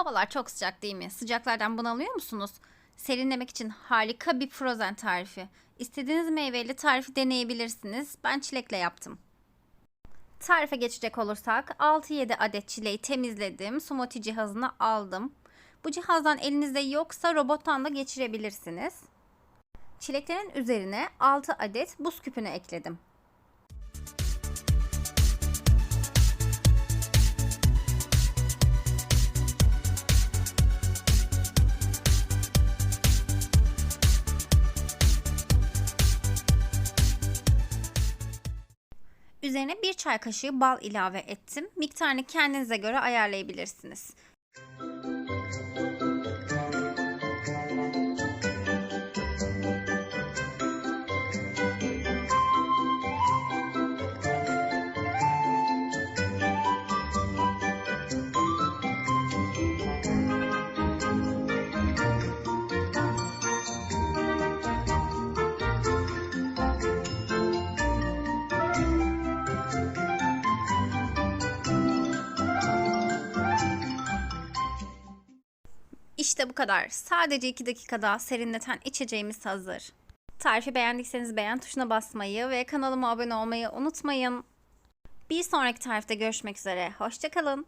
Havalar çok sıcak değil mi? Sıcaklardan bunalıyor musunuz? Serinlemek için harika bir frozen tarifi. İstediğiniz meyveyle tarifi deneyebilirsiniz. Ben çilekle yaptım. Tarife geçecek olursak 6-7 adet çileği temizledim. Smoothie cihazına aldım. Bu cihazdan elinizde yoksa robottan da geçirebilirsiniz. Çileklerin üzerine 6 adet buz küpünü ekledim. Üzerine bir çay kaşığı bal ilave ettim. Miktarını kendinize göre ayarlayabilirsiniz. İşte bu kadar. Sadece 2 dakikada serinleten içeceğimiz hazır. Tarifi beğendiyseniz beğen tuşuna basmayı ve kanalıma abone olmayı unutmayın. Bir sonraki tarifte görüşmek üzere. Hoşçakalın.